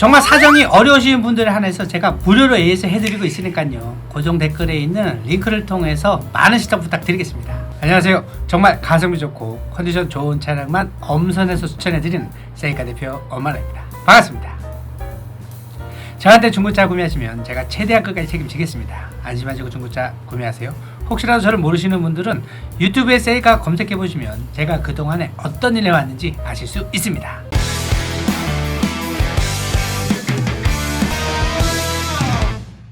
정말 사정이 어려우신 분들에 한해서 제가 무료로 AS 해드리고 있으니까요. 고정 댓글에 있는 링크를 통해서 많은 시청 부탁드리겠습니다. 안녕하세요. 정말 가성비 좋고 컨디션 좋은 차량만 엄선해서 추천해드리는 세이카 대표 엄마라입니다. 반갑습니다. 저한테 중고차 구매하시면 제가 최대한 끝까지 책임지겠습니다. 안심하시고 중고차 구매하세요. 혹시라도 저를 모르시는 분들은 유튜브에 세이카 검색해 보시면 제가 그동안에 어떤 일을 해왔는지 아실 수 있습니다.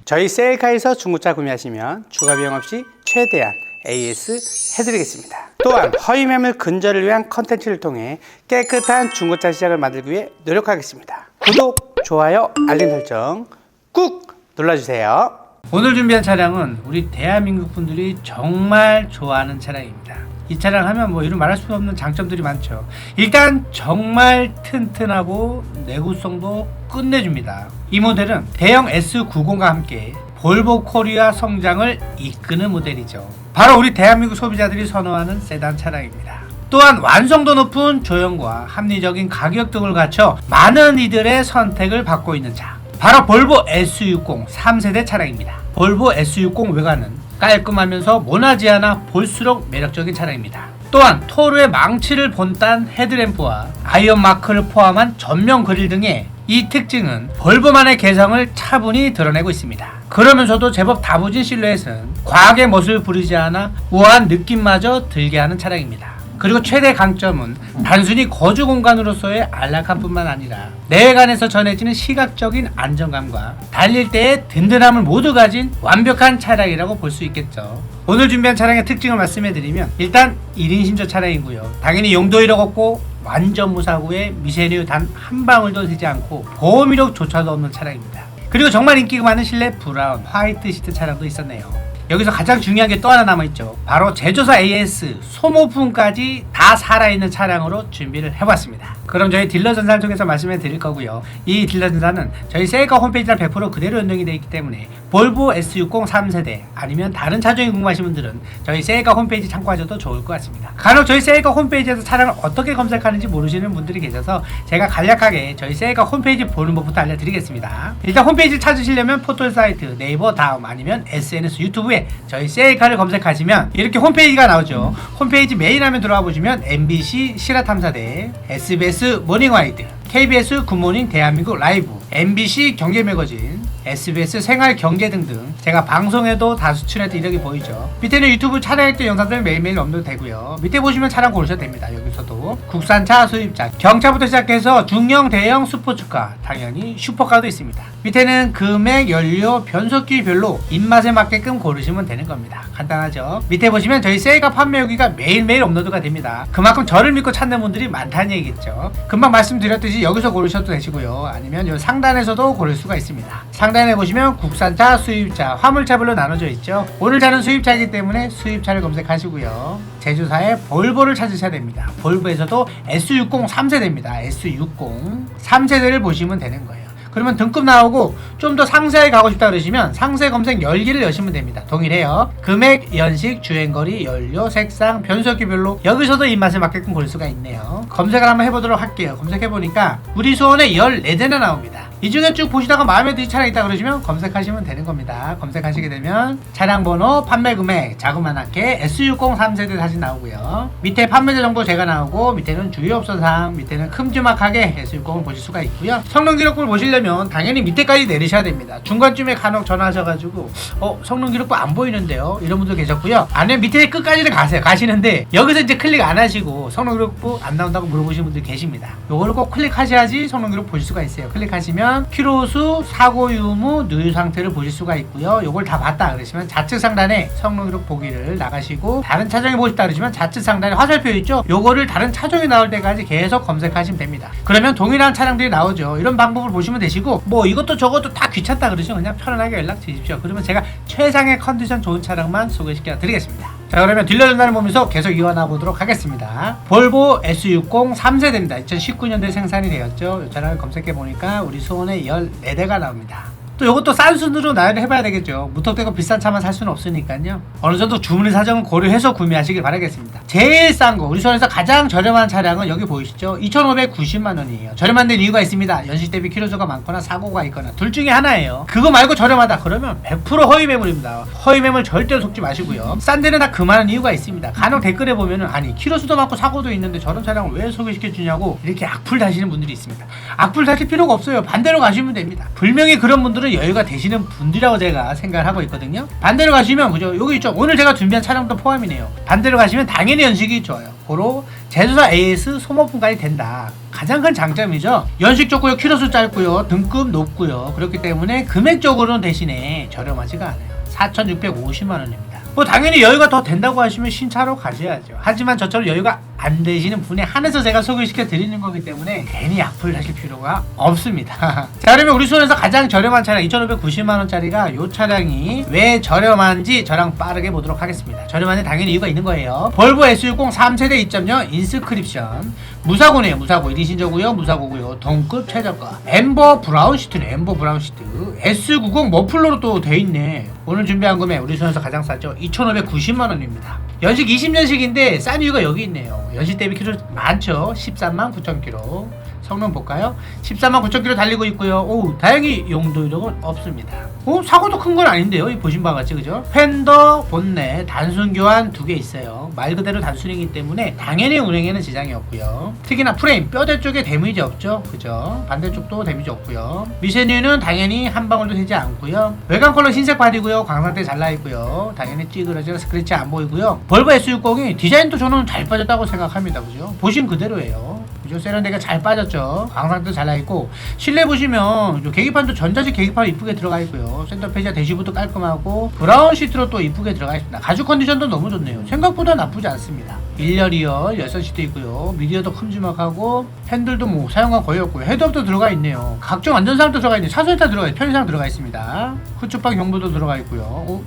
저희 셀카에서 중고차 구매하시면 추가 비용 없이 최대한 AS 해드리겠습니다. 또한 허위 매물 근절을 위한 컨텐츠를 통해 깨끗한 중고차 시장을 만들기 위해 노력하겠습니다. 구독, 좋아요, 알림 설정 꾹 눌러주세요. 오늘 준비한 차량은 우리 대한민국 분들이 정말 좋아하는 차량입니다. 이 차량 하면 뭐 이런 말할 수 없는 장점들이 많죠. 일단 정말 튼튼하고 내구성도 끝내줍니다. 이 모델은 대형 S90과 함께 볼보 코리아 성장을 이끄는 모델이죠. 바로 우리 대한민국 소비자들이 선호하는 세단 차량입니다. 또한 완성도 높은 조형과 합리적인 가격 등을 갖춰 많은 이들의 선택을 받고 있는 차. 바로 볼보 S60 3세대 차량입니다. 볼보 S60 외관은 깔끔하면서 모나지 않아 볼수록 매력적인 차량입니다. 또한 토르의 망치를 본딴 헤드램프와 아이언 마크를 포함한 전면 그릴 등의 이 특징은 볼보만의 개성을 차분히 드러내고 있습니다. 그러면서도 제법 다부진 실루엣은 과하게 멋을 부리지 않아 우아한 느낌마저 들게 하는 차량입니다. 그리고 최대 강점은 단순히 거주 공간으로서의 안락함뿐만 아니라 내외관에서 전해지는 시각적인 안정감과 달릴 때의 든든함을 모두 가진 완벽한 차량이라고 볼 수 있겠죠. 오늘 준비한 차량의 특징을 말씀해드리면 일단 1인 신조 차량이고요. 당연히 용도 1억 없고 완전 무사고에 미세류 단 한 방울도 되지 않고 보험 이력조차도 없는 차량입니다. 그리고 정말 인기가 많은 실내 브라운, 화이트 시트 차량도 있었네요. 여기서 가장 중요한 게 또 하나 남아있죠. 바로 제조사 AS 소모품까지 다 살아있는 차량으로 준비를 해봤습니다. 그럼 저희 딜러 전사를 통해서 말씀해 드릴 거고요. 이 딜러 전사는 저희 셀카 홈페이지랑 100% 그대로 연동이 되어 있기 때문에 볼보 S60 3세대 아니면 다른 차종이 궁금하신 분들은 저희 셀카 홈페이지 참고하셔도 좋을 것 같습니다. 간혹 저희 셀카 홈페이지에서 차량을 어떻게 검색하는지 모르시는 분들이 계셔서 제가 간략하게 저희 셀카 홈페이지 보는 법부터 알려드리겠습니다. 일단 홈페이지 찾으시려면 포털 사이트, 네이버 다음 아니면 SNS 유튜브에 저희 셀카를 검색하시면 이렇게 홈페이지가 나오죠. 홈페이지 메인 화면 들어와 보시면 MBC 실화탐사대, SBS 모닝와이드, KBS 굿모닝 대한민국 라이브, MBC 경제 매거진, SBS 생활 경제 등등 제가 방송에도 다 수출했던 이력이 보이죠. 밑에는 유튜브 촬영했던 영상들 매일매일 업로드 되고요. 밑에 보시면 차량 고르셔도 됩니다. 여기서도 국산차 수입차, 경차부터 시작해서 중형, 대형 스포츠카, 당연히 슈퍼카도 있습니다. 밑에는 금액, 연료, 변속기별로 입맛에 맞게끔 고르시면 되는 겁니다. 간단하죠. 밑에 보시면 저희 세일과 판매 후기가 매일매일 업로드가 됩니다. 그만큼 저를 믿고 찾는 분들이 많다는 얘기겠죠. 금방 말씀드렸듯이 여기서 고르셔도 되시고요. 아니면 이상 단에서도 고를 수가 있습니다. 상단에 보시면 국산차, 수입차, 화물차별로 나눠져 있죠. 오늘 차는 수입차이기 때문에 수입차를 검색하시고요. 제조사의 볼보를 찾으셔야 됩니다. 볼보에서도 S60 3세대입니다. S60 3세대를 보시면 되는 거예요. 그러면 등급 나오고 좀 더 상세하게 가고 싶다 그러시면 상세 검색 열기를 여시면 됩니다. 동일해요. 금액, 연식, 주행거리, 연료, 색상, 변속기별로 여기서도 입맛에 맞게끔 고를 수가 있네요. 검색을 한번 해보도록 할게요. 검색해보니까 우리 수원에 14대나 나옵니다. 이 중에 쭉 보시다가 마음에 드는 차량 있다 그러시면 검색하시면 되는 겁니다. 검색하시게 되면 차량 번호, 판매 금액, 자그만하게 S60 3세대 사진 나오고요. 밑에 판매자 정보 제가 나오고 밑에는 주요 업소 사항, 밑에는 큼지막하게 S60을 보실 수가 있고요. 성능 기록부를 보시려면 당연히 밑에까지 내리셔야 됩니다. 중간쯤에 간혹 전화하셔가지고 어 성능 기록부 안 보이는데요. 이런 분들 계셨고요. 아니면 밑에 끝까지는 가세요. 가시는데 여기서 이제 클릭 안 하시고 성능 기록부 안 나온다고 물어보시는 분들 계십니다. 요거를 꼭 클릭하셔야지 성능 기록 보실 수가 있어요. 클릭하시면 키로수, 사고 유무, 누유 상태를 보실 수가 있고요. 요걸 다 봤다 그러시면 좌측 상단에 성능 기록 보기를 나가시고 다른 차종이 보고 싶다 그러시면 좌측 상단에 화살표 있죠? 요거를 다른 차종이 나올 때까지 계속 검색하시면 됩니다. 그러면 동일한 차량들이 나오죠. 이런 방법을 보시면 되시고 뭐 이것도 저것도 다 귀찮다 그러시면 그냥 편안하게 연락 주십시오. 그러면 제가 최상의 컨디션 좋은 차량만 소개시켜 드리겠습니다. 자 그러면 딜러 전단을 보면서 계속 이어나 보도록 하겠습니다. 볼보 S60 3세대입니다. 2019년도에 생산이 되었죠. 이 차량을 검색해 보니까 우리 수원에 14대가 나옵니다. 또 이것도 싼 순으로 나열을 해봐야 되겠죠. 무턱대고 비싼 차만 살 수는 없으니까요. 어느 정도 주문의 사정은 고려해서 구매하시길 바라겠습니다. 제일 싼 거, 우리 손에서 가장 저렴한 차량은 여기 보이시죠? 2,590만 원이에요. 저렴한 데는 이유가 있습니다. 연식 대비 키로수가 많거나 사고가 있거나 둘 중에 하나예요. 그거 말고 저렴하다 그러면 100% 허위 매물입니다. 허위 매물 절대 속지 마시고요. 싼 데는 다 그만한 이유가 있습니다. 간혹 댓글에 보면은 아니 키로수도 많고 사고도 있는데 저런 차량을 왜 소개시켜 주냐고 이렇게 악플 다시는 분들이 있습니다. 악플 다실 필요가 없어요. 반대로 가시면 됩니다. 분명히 그런 분들은 여유가 되시는 분들이라고 제가 생각을 하고 있거든요. 반대로 가시면 그죠? 여기 있죠. 오늘 제가 준비한 차량도 포함이네요. 반대로 가시면 당연히 연식이 좋아요. 고로 제조사 AS 소모품까지 된다. 가장 큰 장점이죠. 연식 좋고요, 키로수 짧고요, 등급 높고요. 그렇기 때문에 금액적으로는 대신에 저렴하지가 않아요. 4,650만 원입니다. 뭐 당연히 여유가 더 된다고 하시면 신차로 가셔야죠. 하지만 저처럼 여유가 안 되시는 분에 한해서 제가 소개시켜 드리는 거기 때문에 괜히 약불 하실 필요가 없습니다. 자 그러면 우리 손에서 가장 저렴한 차량 2,590만 원짜리가 이 차량이 왜 저렴한지 저랑 빠르게 보도록 하겠습니다. 저렴한데 당연히 이유가 있는 거예요. 볼보 S60 3세대 2.0 인스크립션 무사고네요. 무사고 1인 신조고요. 무사고고요. 동급 최저가. 엠버 브라운 시트네. 엠버 브라운 시트. S90 머플러로 또 돼 있네. 오늘 준비한 금액 우리 손에서 가장 싸죠. 2,590만 원입니다. 연식 20년식인데 싼 이유가 여기 있네요. 연식 대비 키로 많죠. 13만 9천 킬로. 성능 볼까요? 14만 9천 킬로 달리고 있고요. 오, 다행히 용도 이력은 없습니다. 오, 사고도 큰 건 아닌데요. 이 보신 바와 같이 그죠? 팬더, 본넷, 단순 교환 두 개 있어요. 말 그대로 단순이기 때문에 당연히 운행에는 지장이 없고요. 특히나 프레임, 뼈대 쪽에 데미지 없죠. 그죠? 반대쪽도 데미지 없고요. 미쉐뉴는 당연히 한 방울도 되지 않고요. 외관 컬러 흰색 바디고요. 광상대 잘나 있고요. 당연히 찌그러져 스크래치 안 보이고요. 볼보 S60이 디자인도 저는 잘 빠졌다고 생각합니다. 그죠? 보신 그대로예요. 그죠? 세련되게 잘 빠졌죠. 광상도 잘 나있고 실내 보시면 요 계기판도 전자식 계기판 이쁘게 들어가 있고요. 센터페이지와 대시보드 깔끔하고 브라운 시트로 또 이쁘게 들어가 있습니다. 가죽 컨디션도 너무 좋네요. 생각보다 나쁘지 않습니다. 1열이요, 열선 시트 있고요. 미디어도 큼지막하고 핸들도 뭐 사용감 거의 없고요. 헤드업도 들어가 있네요. 각종 안전사항도 들어가 있네요. 차선타 들어가 있 편의상 들어가 있습니다. 후추박 경보도 들어가 있고요. 어,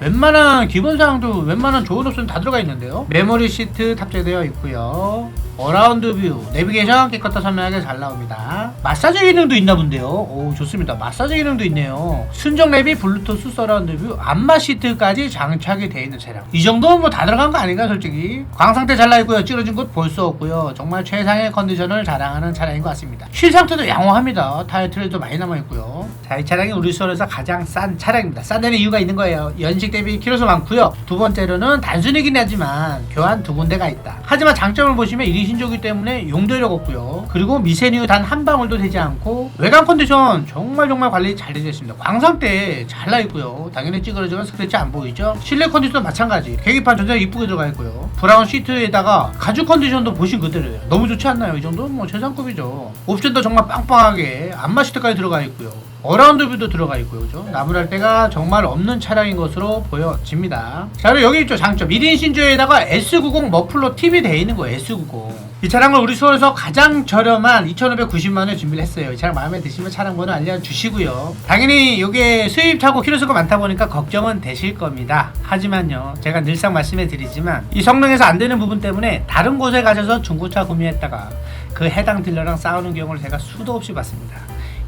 웬만한 기본 사항도 웬만한 좋은 옵션 다 들어가 있는데요. 메모리 시트 탑재되어 있고요. 어라운드 뷰, 내비게이션 깨끗하 선명하게 잘 나옵니다. 마사지 기능도 있나 본데요. 오, 좋습니다. 마사지 기능도 있네요. 순정 랩이 블루투스 서라운드 뷰, 안마 시트까지 장착이 되어 있는 차량. 이 정도면 뭐 다 들어간 거 아닌가, 솔직히. 광 상태 잘 나있고요. 찌러진 곳 볼 수 없고요. 정말 최상의 컨디션을 자랑하는 차량인 것 같습니다. 실 상태도 양호합니다. 타이어 트레도 많이 남아있고요. 자, 이 차량이 우리 수원에서 가장 싼 차량입니다. 싼 데는 이유가 있는 거예요. 연식 대비 키로수 많고요. 두 번째로는 단순이긴 하지만 교환 두 군데가 있다. 하지만 장점을 보시면 1인 신조기 때문에 용도력 없고요. 그리고 미세뉴 단한 방울도 되지 않고 외관 컨디션 정말 정말 관리 잘 되어 있습니다. 광상대 잘나 있고요. 당연히 찌그러지면 스크래치 안 보이죠. 실내 컨디션도 마찬가지. 계기판 전자 이쁘게 들어가 있고요. 브라운 시트 에다가 가죽 컨디션도 보신 그대로예요. 너무 좋지 않나요? 이 정도는 뭐 최상급이죠. 옵션도 정말 빵빵하게 안마 시트까지 들어가 있고요. 어라운드 뷰도 들어가 있고요. 그죠? 나무랄 데가 정말 없는 차량인 것으로 보여집니다. 자, 그리고 여기 있죠. 장점. 1인 신조에다가 S90 머플러 TV 되어 있는 거예요. S90. 이 차량을 우리 수원에서 가장 저렴한 2,590만 원에 준비를 했어요. 이 차량 마음에 드시면 차량 번호 알려주시고요. 당연히 이게 수입차고 키로수가 많다 보니까 걱정은 되실 겁니다. 하지만요, 제가 늘상 말씀해 드리지만 이 성능에서 안 되는 부분 때문에 다른 곳에 가셔서 중고차 구매했다가 그 해당 딜러랑 싸우는 경우를 제가 수도 없이 봤습니다.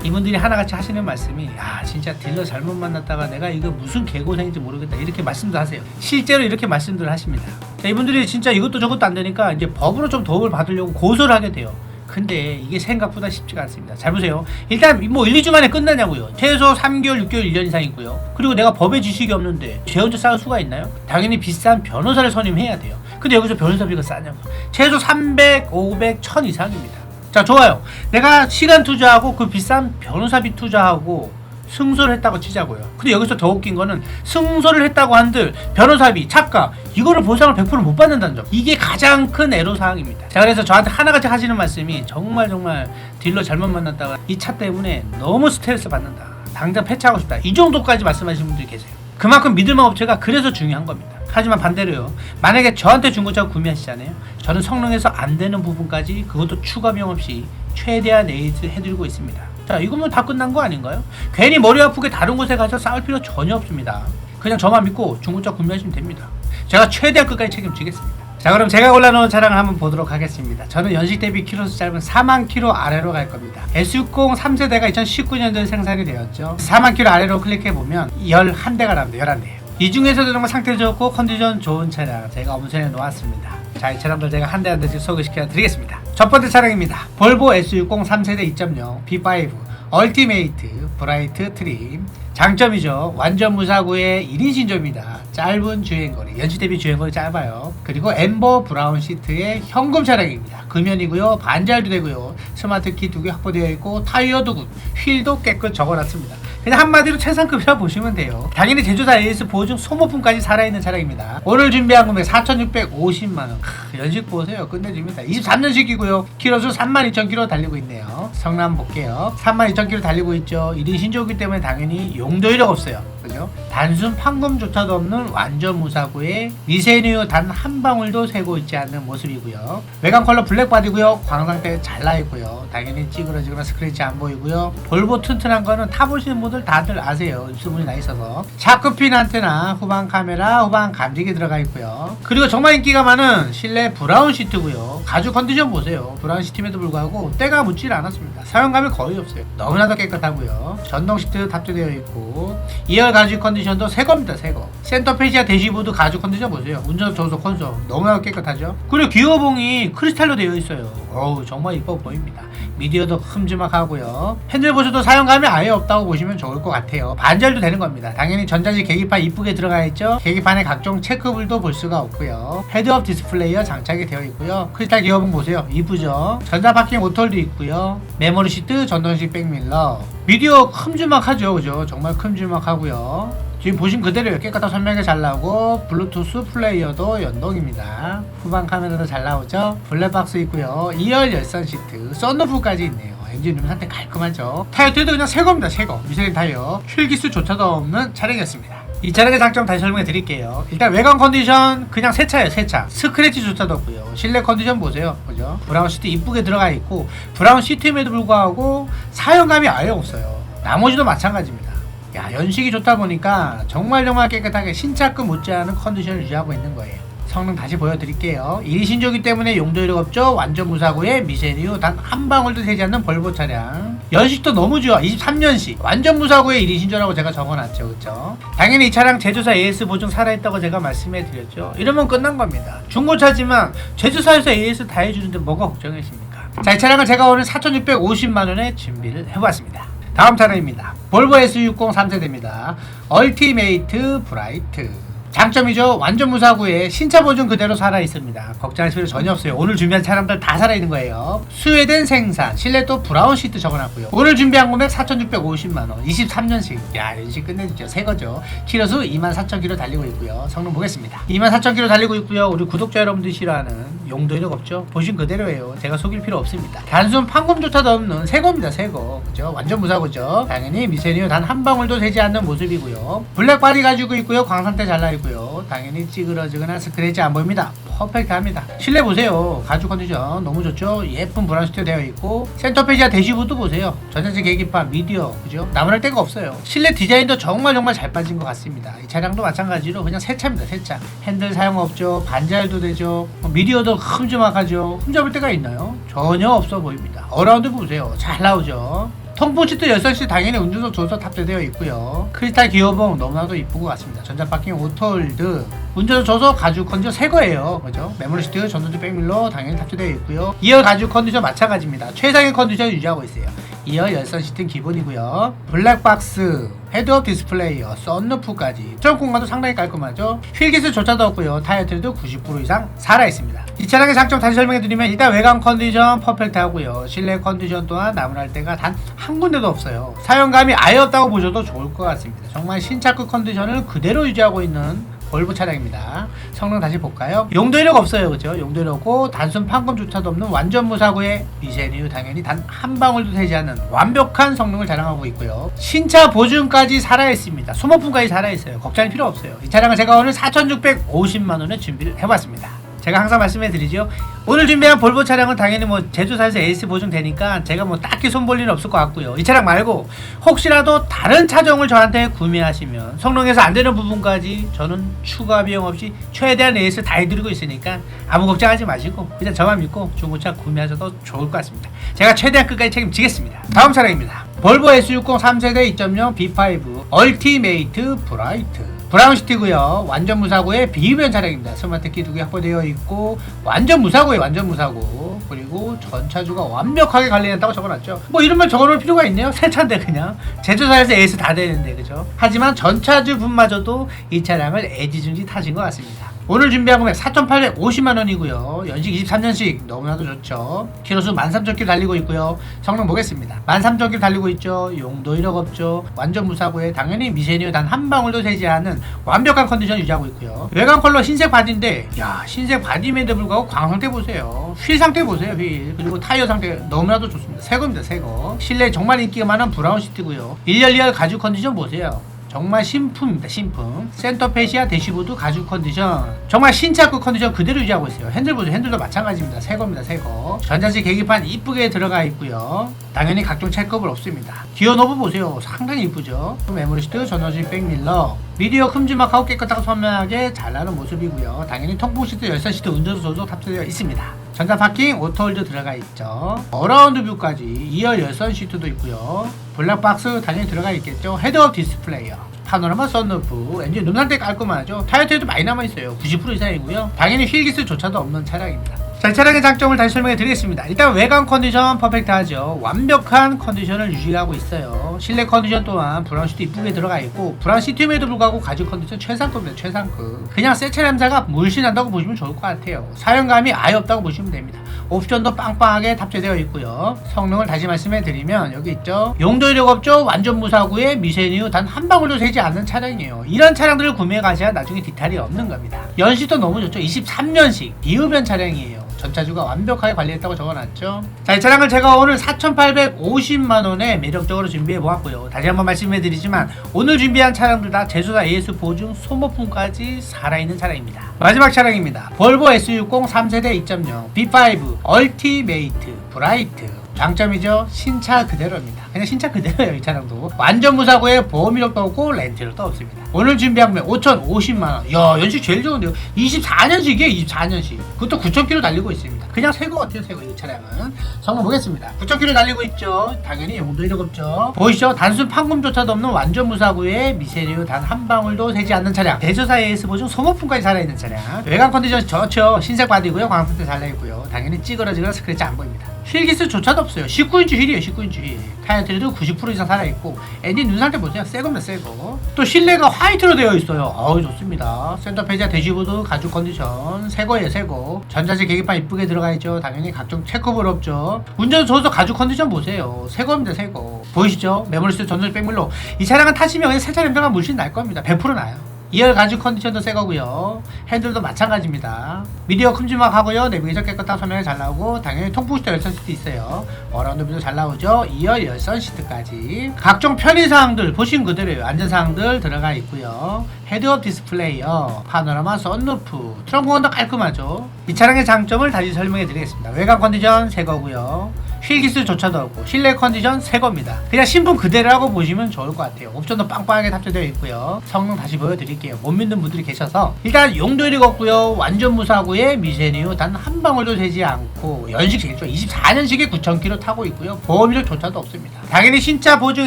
이분들이 하나같이 하시는 말씀이 야 진짜 딜러 잘못 만났다가 내가 이거 무슨 개고생인지 모르겠다. 이렇게 말씀도 하세요. 실제로 이렇게 말씀들 하십니다. 자, 이분들이 진짜 이것도 저것도 안 되니까 이제 법으로 좀 도움을 받으려고 고소를 하게 돼요. 근데 이게 생각보다 쉽지가 않습니다. 잘 보세요. 일단 뭐 1, 2주 만에 끝나냐고요. 최소 3개월 6개월 1년 이상이고요. 그리고 내가 법의 지식이 없는데 죄 혼자 쌓을 수가 있나요? 당연히 비싼 변호사를 선임해야 돼요. 근데 여기서 변호사비가 싸냐고 최소 300, 500, 1000 이상입니다 자 좋아요. 내가 시간 투자하고 그 비싼 변호사비 투자하고 승소를 했다고 치자고요. 근데 여기서 더 웃긴 거는 승소를 했다고 한들 변호사비 차가 이거를 보상을 100%못 받는다는 점. 이게 가장 큰 애로사항입니다. 자 그래서 저한테 하나같이 하시는 말씀이 정말 정말 딜러 잘못 만났다가 이 차 때문에 너무 스트레스 받는다. 당장 폐차하고 싶다. 이 정도까지 말씀하시는 분들이 계세요. 그만큼 믿을만 업체가 그래서 중요한 겁니다 하지만 반대로요. 만약에 저한테 중고차 구매하시잖아요. 저는 성능에서 안 되는 부분까지 그것도 추가 비용 없이 최대한 에이즈 해드리고 있습니다. 자, 이거면 다 끝난 거 아닌가요? 괜히 머리 아프게 다른 곳에 가서 싸울 필요 전혀 없습니다. 그냥 저만 믿고 중고차 구매하시면 됩니다. 제가 최대한 끝까지 책임지겠습니다. 자 그럼 제가 골라놓은 차량을 한번 보도록 하겠습니다. 저는 연식 대비 키로수 짧은 4만 키로 아래로 갈 겁니다. S60 3세대가 2019년도에 생산이 되었죠. 4만 키로 아래로 클릭해보면 11대가 나옵니다. 11대. 이 중에서도 정말 상태 좋고 컨디션 좋은 차량 제가 엄선해 놓았습니다. 자, 이 차량들 제가 한 대 한 대씩 소개시켜 드리겠습니다. 첫 번째 차량입니다. 볼보 S60 3세대 2.0 B5 얼티메이트 브라이트 트림 장점이죠. 완전 무사고의 1인 신조입니다. 짧은 주행거리, 연식 대비 주행거리 짧아요. 그리고 엠버 브라운 시트의 현금 차량입니다. 금연이고요. 반잘도 되고요. 스마트 키 두 개 확보되어 있고 타이어도 굿, 휠도 깨끗 적어놨습니다. 그냥 한마디로 최상급이라 보시면 돼요. 당연히 제조사 AS 보증 소모품까지 살아있는 차량입니다. 오늘 준비한 금액 4,650만원. 연식 보세요. 끝내줍니다. 23년식이고요. 키로수 32,000km 달리고 있네요. 성남 볼게요. 32,000km 달리고 있죠. 1인 신조기 때문에 당연히 용도 이력 없어요. 그죠? 단순 판금조차도 없는 완전 무사고에 미세누유 단 한 방울도 새고 있지 않는 모습이고요. 외관 컬러 블랙 바디고요. 광 상태 잘 나 있고요. 당연히 찌그러지거나 스크래치 안 보이고요. 볼보 튼튼한 거는 타보시는 분들 다들 아세요. 입소문이 나 있어서. 샤크핀 안테나, 후방 카메라, 후방 감지기 들어가 있고요. 그리고 정말 인기가 많은 실내 브라운 시트고요. 가죽 컨디션 보세요. 브라운 시트임에도 불구하고 때가 묻질 않았습니다. 사용감이 거의 없어요. 너무나도 깨끗하고요. 전동 시트 탑재되어 있고 2열 가죽 컨디션도 새 겁니다. 새 거. 센터페시아 대시보드 가죽 컨디션 보세요. 운전 조수 콘솔 너무나도 깨끗하죠. 그리고 기어봉이 크리스탈로 되어 있어요. 어우 정말 이뻐 보입니다. 미디어도 큼지막하고요. 핸들 보셔도 사용감이 아예 없다고 보시면 좋을 것 같아요. 반절도 되는 겁니다. 당연히 전자식 계기판 이쁘게 들어가 있죠. 계기판에 각종 체크불도 볼 수가 없고요. 헤드업 디스플레이어 장착이 되어 있고요. 크리스탈 기어봉 보세요. 이쁘죠. 전자 파킹 오톨도 있고요. 메모리 시트, 전동식 백밀러. 미디어 큼지막하죠. 그죠? 정말 큼지막하고요. 지금 보신 그대로요. 깨끗한 선명하게 잘 나오고 블루투스 플레이어도 연동입니다. 후방 카메라도 잘 나오죠. 블랙박스 있고요. 2열 열선 시트, 썬루프까지 있네요. 엔진룸 상태 깔끔하죠. 타이어 때도 그냥 새 겁니다. 새 거. 미세린 타이어. 휠기수조차도 없는 차량이었습니다. 이 차량의 장점 다시 설명해 드릴게요. 일단 외관 컨디션 그냥 새 차예요, 새 차. 스크래치조차도 없고요. 실내 컨디션 보세요. 그죠? 브라운 시트 이쁘게 들어가 있고 브라운 시트임에도 불구하고 사용감이 아예 없어요. 나머지도 마찬가지입니다. 야, 연식이 좋다 보니까 정말 정말 깨끗하게 신차급 못지않은 컨디션을 유지하고 있는 거예요. 성능 다시 보여드릴게요. 1위 신조기 때문에 용도 이력 없죠? 완전 무사고에 미세뉴 단한 방울도 새지 않는 볼보 차량. 연식도 너무 좋아. 23년식. 완전 무사고에 1위 신조라고 제가 적어놨죠. 그쵸? 당연히 이 차량 제조사 AS 보증 살아있다고 제가 말씀해 드렸죠. 이러면 끝난 겁니다. 중고차지만 제조사에서 AS 다 해주는데 뭐가 걱정이십니까? 자, 이 차량을 제가 오늘 4,650만원에 준비를 해봤습니다. 다음 차량입니다. 볼보 S60 3세대입니다. 얼티메이트 브라이트. 장점이죠. 완전 무사고에 신차 보증 그대로 살아 있습니다. 걱정할 필요 전혀 없어요. 오늘 준비한 차량들 다 살아 있는 거예요. 스웨덴 생산, 실내 또 브라운 시트 적어놨고요. 오늘 준비한 금액 4,650만 원, 23년식. 야, 연식 끝내주죠. 새 거죠. 키로수 24,000km 달리고 있고요. 성능 보겠습니다. 24,000km 달리고 있고요. 우리 구독자 여러분들이 싫어하는 용도 이력 없죠. 보신 그대로예요. 제가 속일 필요 없습니다. 단순 판금조차도 없는 새 겁니다. 새 거. 그죠? 완전 무사고죠. 당연히 미세뉴 단한 방울도 되지 않는 모습이고요. 블랙 바디 가지고 있고요. 광산대 잘나 있고 요. 당연히 찌그러지거나 스크래치 안 보입니다. 퍼펙트합니다. 실내 보세요. 가죽 컨디션 너무 좋죠. 예쁜 브라운 시트 되어 있고 센터 페이지와 대시보드 보세요. 전자식 계기판, 미디어 그죠? 나무랄 데가 없어요. 실내 디자인도 정말 정말 잘 빠진 것 같습니다. 이 차량도 마찬가지로 그냥 새 차입니다. 새 차. 핸들 사용 없죠. 반잘도 되죠. 뭐 미디어도 큼지막하죠. 흠잡을 데가 있나요? 전혀 없어 보입니다. 어라운드 보세요. 잘 나오죠. 통풍시트 열선시 당연히 운전석 조서 탑재되어 있고요. 크리스탈 기어봉 너무나도 이쁜 것 같습니다. 전자파킹 오토홀드 운전석 조서 가죽 컨디션 새 거예요. 그죠? 메모리 시트 전동주 백밀러 당연히 탑재되어 있고요. 2열 가죽 컨디션 마찬가지입니다. 최상의 컨디션 유지하고 있어요. 2열 열선 시트는 기본이고요. 블랙박스, 헤드업 디스플레이어, 썬루프까지 트렁크 공간도 상당히 깔끔하죠. 휠기스조차도 없고요. 타이어 트리도 90% 이상 살아있습니다. 이 차량의 장점 다시 설명해드리면 일단 외관 컨디션 퍼펙트하고요. 실내 컨디션 또한 나무랄 데가 단 한 군데도 없어요. 사용감이 아예 없다고 보셔도 좋을 것 같습니다. 정말 신차급 컨디션을 그대로 유지하고 있는 볼보 차량입니다. 성능 다시 볼까요? 용도 이력 없어요. 그죠? 용도 이력 없고 단순 판금조차도 없는 완전 무사고에 미세뉴 당연히 단 한 방울도 되지 않는 완벽한 성능을 자랑하고 있고요. 신차 보증까지 살아있습니다. 소모품까지 살아있어요. 걱정할 필요 없어요. 이 차량을 제가 오늘 4,650만 원에 준비를 해봤습니다. 제가 항상 말씀해 드리죠. 오늘 준비한 볼보 차량은 당연히 뭐 제조사에서 에이스 보증되니까 제가 뭐 딱히 손볼 일은 없을 것 같고요. 이 차량 말고 혹시라도 다른 차종을 저한테 구매하시면 성능에서 안 되는 부분까지 저는 추가 비용 없이 최대한 에이스 다 해드리고 있으니까 아무 걱정하지 마시고 그냥 저만 믿고 중고차 구매하셔도 좋을 것 같습니다. 제가 최대한 끝까지 책임지겠습니다. 다음 차량입니다. 볼보 S60 3세대 2.0 B5 얼티메이트 브라이트 브라운시티고요. 완전 무사고의 비흡연 차량입니다. 스마트 키두개 확보되어 있고 완전 무사고에 완전 무사고 그리고 전차주가 완벽하게 관리했다고 적어놨죠. 뭐 이름만 적어놓을 필요가 있네요. 새 차인데 그냥 제조사에서 에이스 다 되는데 그죠? 하지만 전차주 분마저도 이 차량을 애지중지 타신 것 같습니다. 오늘 준비한 금액 4,850만 원이고요. 연식 23년식 너무나도 좋죠. 키로수 13,000km 달리고 있고요. 성능 보겠습니다. 13,000km 달리고 있죠. 용도 이력 없죠. 완전 무사고에 당연히 미세니어 단한 방울도 새지 않은 완벽한 컨디션 유지하고 있고요. 외관 컬러 흰색 바디인데 야 흰색 바디임에도 불구하고 광 상태 보세요. 휠 상태 보세요. 휠. 그리고 타이어 상태 너무나도 좋습니다. 새 겁니다. 새 거. 실내 정말 인기가 많은 브라운 시트고요. 1열 2열 가죽 컨디션 보세요. 정말 신품입니다 신품. 센터페시아 대시보드 가죽 컨디션. 정말 신차급 컨디션 그대로 유지하고 있어요. 핸들 보세요 핸들도 마찬가지입니다. 새 겁니다 새거. 전자식 계기판 이쁘게 들어가 있고요. 당연히 각종 체크업은 없습니다. 기어 노브 보세요. 상당히 이쁘죠? 메모리 시트 전원식 백밀러 미디어 큼지막하고 깨끗하고 선명하게 잘 나는 모습이고요. 당연히 통풍 시트 열선 시트 운전소도 탑재되어 있습니다. 전자 파킹 오토홀드 들어가 있죠. 어라운드 뷰까지 2열 열선 시트도 있고요. 블랙박스 당연히 들어가 있겠죠. 헤드업 디스플레이어 파노라마 썬루프 엔진 룸 상태 깔끔하죠. 타이어 테도 많이 남아있어요. 90% 이상이고요. 당연히 휠기스조차도 없는 차량입니다. 자, 이 차량의 장점을 다시 설명해 드리겠습니다. 일단 외관 컨디션 퍼펙트하죠. 완벽한 컨디션을 유지하고 있어요. 실내 컨디션 또한 브라운 시트 이쁘게 들어가 있고 브라운 시트임에도 불구하고 가죽 컨디션 최상급입니다. 최상급. 그냥 새 차량자가 물씬한다고 보시면 좋을 것 같아요. 사용감이 아예 없다고 보시면 됩니다. 옵션도 빵빵하게 탑재되어 있고요. 성능을 다시 말씀해 드리면 여기 있죠. 용도 이력 없죠. 완전 무사고에 미세니우 단한 방울도 새지 않는 차량이에요. 이런 차량들을 구매해 가셔야 나중에 디탈이 없는 겁니다. 연식도 너무 좋죠. 23년식 비흡연 차량이에요. 전차주가 완벽하게 관리했다고 적어놨죠. 자, 이 차량을 제가 오늘 4,850만원에 매력적으로 준비해 보았고요. 다시 한번 말씀해 드리지만 오늘 준비한 차량들 다 제조사 AS 보증 소모품까지 살아있는 차량입니다. 마지막 차량입니다. 볼보 S60 3세대 2.0 B5 얼티메이트 브라이트 장점이죠. 신차 그대로입니다. 그냥 신차 그대로예요. 이 차량도. 완전 무사고에 보험 이력도 없고 렌트 이력도 없습니다. 오늘 준비한 금액 5,050만 원. 야 연식 제일 좋은데요. 24년식이에요. 24년식. 그것도 9,000km 달리고 있습니다. 그냥 새거 같아요. 새거 이 차량은. 성능 보겠습니다. 9,000km 달리고 있죠. 당연히 용도 이력 없죠. 보이시죠? 단순 판금조차도 없는 완전 무사고에 미세류 단 한 방울도 새지 않는 차량. 대조사 AS 보증 소모품까지 살아있는 차량. 외관 컨디션 좋죠. 흰색 바디고요. 광선대 달려있고요. 당연히 찌그러지거나 스크래치 안 보입니다. 휠 기스조차도 없어요. 19인치 휠이에요. 19인치 휠. 타이어 트리도 90% 이상 살아있고 엔진 눈 상태 보세요. 새 겁니다. 새 거. 또 실내가 화이트로 되어 있어요. 어우 좋습니다. 센터 페이지와 대시보드 가죽 컨디션 새 거예요. 새 거. 전자식 계기판 이쁘게 들어가 있죠. 당연히 각종 체크볼 없죠. 운전소에서 가죽 컨디션 보세요. 새 겁니다. 새 거. 보이시죠? 메모리스 전동 백물로 이 차량은 타시면 그냥 세차 냄새가 물씬 날 겁니다. 100% 나요. 2열 가죽 컨디션도 새 거고요. 핸들도 마찬가지입니다. 미디어 큼지막하고요. 내비게이션 깨끗한 화면이 잘 나오고 당연히 통풍시트 열선 시트 있어요. 어라운드 뷰도 잘 나오죠. 2열 열선 시트까지 각종 편의사항들 보신 그대로예요. 안전사항들 들어가 있고요. 헤드업 디스플레이어, 파노라마 썬루프, 트렁크 건도 깔끔하죠. 이 차량의 장점을 다시 설명해 드리겠습니다. 외관 컨디션 새 거고요. 휠기스조차도 없고 실내 컨디션 새 겁니다. 그냥 신품 그대로라고 보시면 좋을 것 같아요. 옵션도 빵빵하게 탑재되어 있고요. 성능 다시 보여드릴게요. 못 믿는 분들이 계셔서 일단 용도일이 없고요. 완전 무사고에 미세니우 단한 방울도 되지 않고 연식 제일 좋아 24년식에 9,000km 타고 있고요. 보험이력조차도 없습니다. 당연히 신차 보증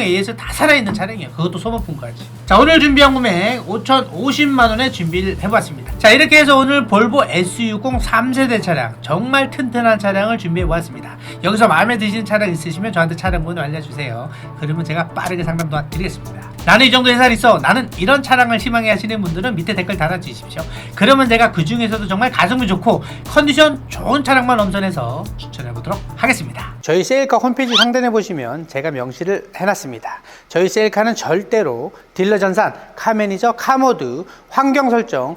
AS 다 살아있는 차량이에요. 그것도 소모품까지. 자 오늘 준비한 금액 5,050만 원에 준비를 해봤습니다. 자 이렇게 해서 오늘 볼보 S60 3세대 차량 정말 튼튼한 차량을 준비해 보았습니다. 여기서 마음에 드시는 차량 있으시면 저한테 차량 번호 알려주세요. 그러면 제가 빠르게 상담 도와드리겠습니다. 나는 이 정도 예산 있어. 나는 이런 차량을 희망해 하시는 분들은 밑에 댓글 달아주십시오. 그러면 제가 그 중에서도 정말 가성비 좋고 컨디션 좋은 차량만 엄선해서 추천해 보도록 하겠습니다. 저희 세일카 홈페이지 상단에 보시면 제가 명시를 해놨습니다. 저희 세일카는 절대로 딜러 전산, 카 매니저, 카 모드, 환경 설정,